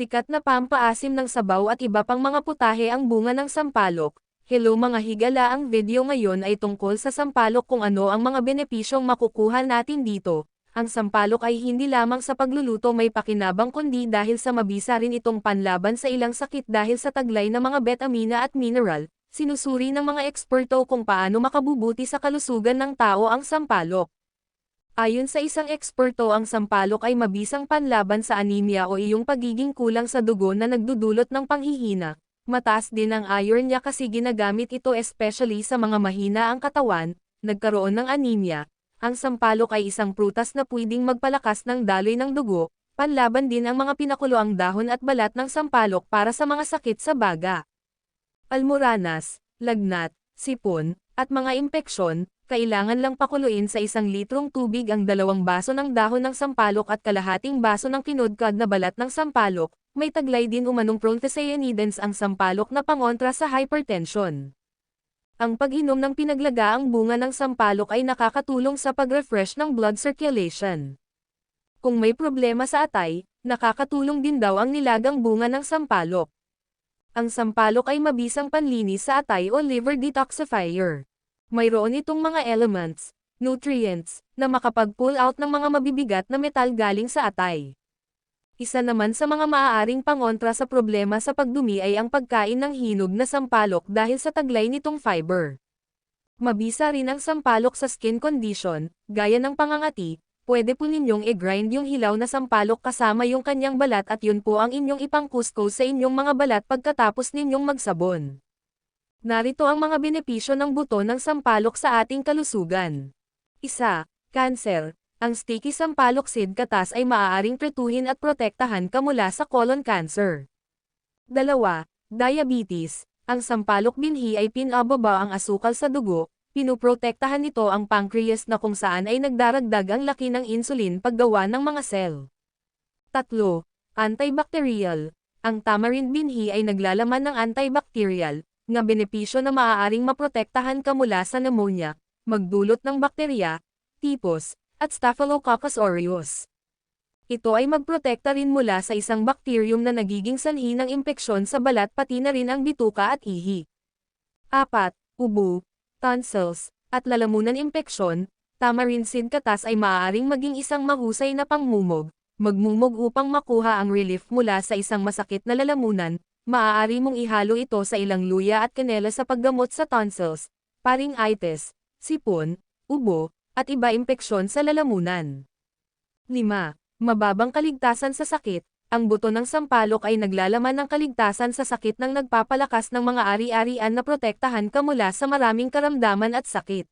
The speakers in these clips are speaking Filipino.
Sikat na pampaasim ng sabaw at iba pang mga putahe ang bunga ng sampalok. Hello mga higala ang video ngayon ay tungkol sa sampalok kung ano ang mga benepisyong makukuha natin dito. Ang sampalok ay hindi lamang sa pagluluto may pakinabang kundi dahil sa mabisa rin itong panlaban sa ilang sakit dahil sa taglay ng mga betamina at mineral. Sinusuri ng mga eksperto kung paano makabubuti sa kalusugan ng tao ang sampalok. Ayon sa isang eksperto ang sampalok ay mabisang panlaban sa anemia o iyong pagiging kulang sa dugo na nagdudulot ng panghihina. Mataas din ang iron niya kasi ginagamit ito especially sa mga mahina ang katawan, nagkaroon ng anemia. Ang sampalok ay isang prutas na pwedeng magpalakas ng daloy ng dugo, panlaban din ang mga pinakuloang dahon at balat ng sampalok para sa mga sakit sa baga. Almoranas, lagnat, sipon, at mga impeksyon, kailangan lang pakuluin sa isang litrong tubig ang dalawang baso ng dahon ng sampalok at kalahating baso ng kinudkad na balat ng sampalok, may taglay din umanong prontocyanidins ang sampalok na pangontra sa hypertension. Ang pag-inom ng pinaglagaang bunga ng sampalok ay nakakatulong sa pag-refresh ng blood circulation. Kung may problema sa atay, nakakatulong din daw ang nilagang bunga ng sampalok. Ang sampalok ay mabisang panlinis sa atay o liver detoxifier. Mayroon itong mga elements, nutrients, na makapag-pull out ng mga mabibigat na metal galing sa atay. Isa naman sa mga maaaring pangontra sa problema sa pagdumi ay ang pagkain ng hinog na sampalok dahil sa taglay nitong fiber. Mabisa rin ang sampalok sa skin condition, gaya ng pangangati, pwede po ninyong i-grind yung hilaw na sampalok kasama yung kanyang balat at yun po ang inyong ipangkusko sa inyong mga balat pagkatapos ninyong magsabon. Narito ang mga benepisyo ng buto ng sampalok sa ating kalusugan. Isa, Cancer. Ang sticky sampalok seed katas ay maaaring pretuhin at protektahan ka mula sa colon cancer. Dalawa, Diabetes. Ang sampalok binhi ay pinababa ang asukal sa dugo, Pinuprotektahan nito ang pancreas na kung saan ay nagdaragdag ang laki ng insulin paggawa ng mga cell. Tatlo, Antibacterial. Ang tamarind binhi ay naglalaman ng antibacterial, nga benepisyo na maaaring maprotektahan ka mula sa pneumonia, magdulot ng bakterya, tipos, at Staphylococcus aureus. Ito ay magprotekta rin mula sa isang bakterium na nagiging sanhi ng impeksyon sa balat pati na rin ang bituka at ihi. 4. Ubo, tonsils, at lalamunan impeksyon, tamarind seed katas ay maaaring maging isang mahusay na pangmumog, magmumog upang makuha ang relief mula sa isang masakit na lalamunan, maaari mong ihalo ito sa ilang luya at kanela sa paggamot sa tonsils, paring-itis, sipon, ubo, at iba impeksyon sa lalamunan. 5. Mababang kaligtasan sa sakit, ang buto ng sampalok ay naglalaman ng kaligtasan sa sakit ng nagpapalakas ng mga ari-arian na protektahan ka mula sa maraming karamdaman at sakit.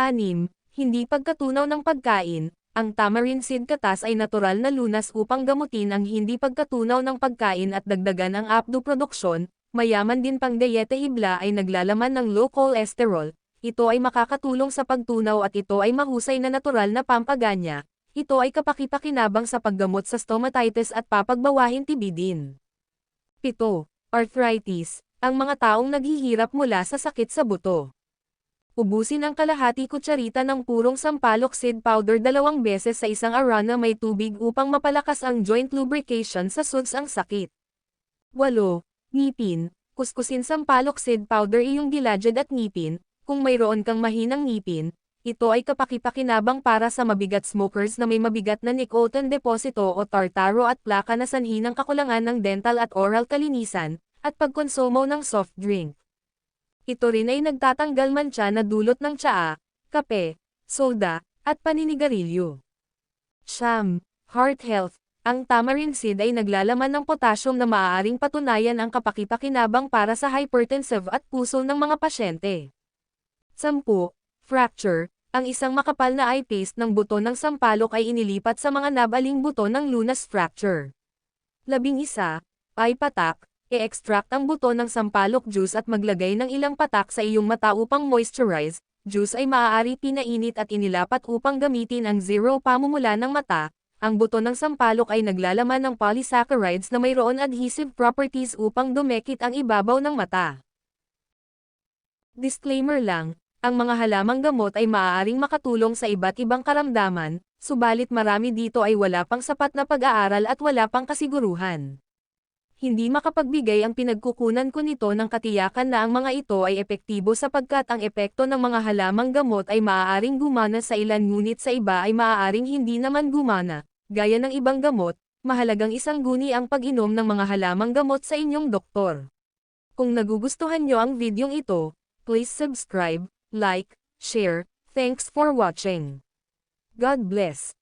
6. Hindi pagkatunaw ng pagkain, ang tamarind seed katas ay natural na lunas upang gamutin ang hindi pagkatunaw ng pagkain at dagdagan ang apdo produksyon, mayaman din pang diete hibla ay naglalaman ng low cholesterol, ito ay makakatulong sa pagtunaw at ito ay mahusay na natural na pampaganya, ito ay kapakipakinabang sa paggamot sa stomatitis at papagbawahin TB din. 7. Arthritis. Ang mga taong naghihirap mula sa sakit sa buto. Ubusin ang kalahati kutsarita ng purong sampalok seed powder dalawang beses sa isang aran na may tubig upang mapalakas ang joint lubrication sa suds ang sakit. 8. Ngipin. Kuskusin sampalok seed powder iyong gilajad at ngipin, kung mayroon kang mahinang ngipin, ito ay kapakipakinabang para sa mabigat smokers na may mabigat na nicotine deposito o tartaro at plaka na sanhi ng kakulangan ng dental at oral kalinisan, at pagkonsumo ng soft drink. Ito rin ay nagtatanggal mancha na dulot ng tsaa, kape, soda, at paninigarilyo. Sham, heart health, ang tamarind seed ay naglalaman ng potassium na maaaring patunayan ang kapakipakinabang para sa hypertensive at puso ng mga pasyente. 10. Fracture, ang isang makapal na eye paste ng buto ng sampalok ay inilipat sa mga nabaling buto ng lunas fracture. Labing isa, eye patak, i-extract ang buto ng sampalok juice at maglagay ng ilang patak sa iyong mata upang moisturize, juice ay maaari pinainit at inilapat upang gamitin ang zero pamumula ng mata, ang buto ng sampalok ay naglalaman ng polysaccharides na mayroon adhesive properties upang dumekit ang ibabaw ng mata. Disclaimer lang, ang mga halamang gamot ay maaaring makatulong sa iba't ibang karamdaman, subalit marami dito ay wala pang sapat na pag-aaral at wala pang kasiguruhan. Hindi makapagbigay ang pinagkukunan ko nito ng katiyakan na ang mga ito ay epektibo sapagkat ang epekto ng mga halamang gamot ay maaaring gumana sa ilan ngunit sa iba ay maaaring hindi naman gumana. Gaya ng ibang gamot, mahalagang isang guni ang pag-inom ng mga halamang gamot sa inyong doktor. Kung nagugustuhan nyo ang videong ito, please subscribe, like, share, thanks for watching. God bless.